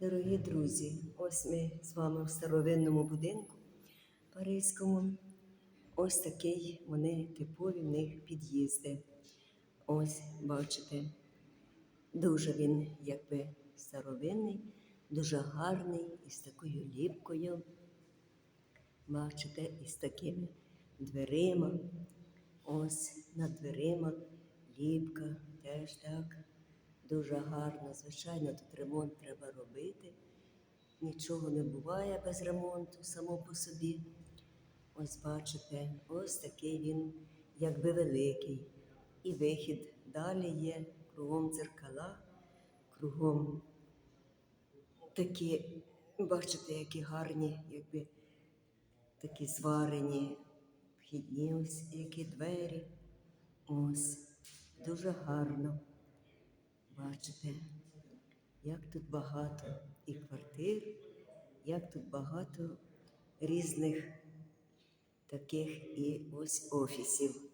Дорогі друзі, ось ми з вами в старовинному будинку Паризькому. Ось такий вони типові в них під'їзди. Ось, бачите, дуже він якби старовинний, дуже гарний, із такою ліпкою. Бачите, із такими дверима. Ось над дверима ліпка теж так. Дуже гарно. Звичайно, тут ремонт треба робити. Нічого не буває без ремонту само по собі. Ось бачите, ось такий він, якби великий. І вихід далі є, кругом дзеркала, кругом такі, бачите, які гарні, якби такі зварені вхідні, ось які двері. Ось, дуже гарно. Бачите, як тут багато і квартир, як тут багато різних таких і ось офісів.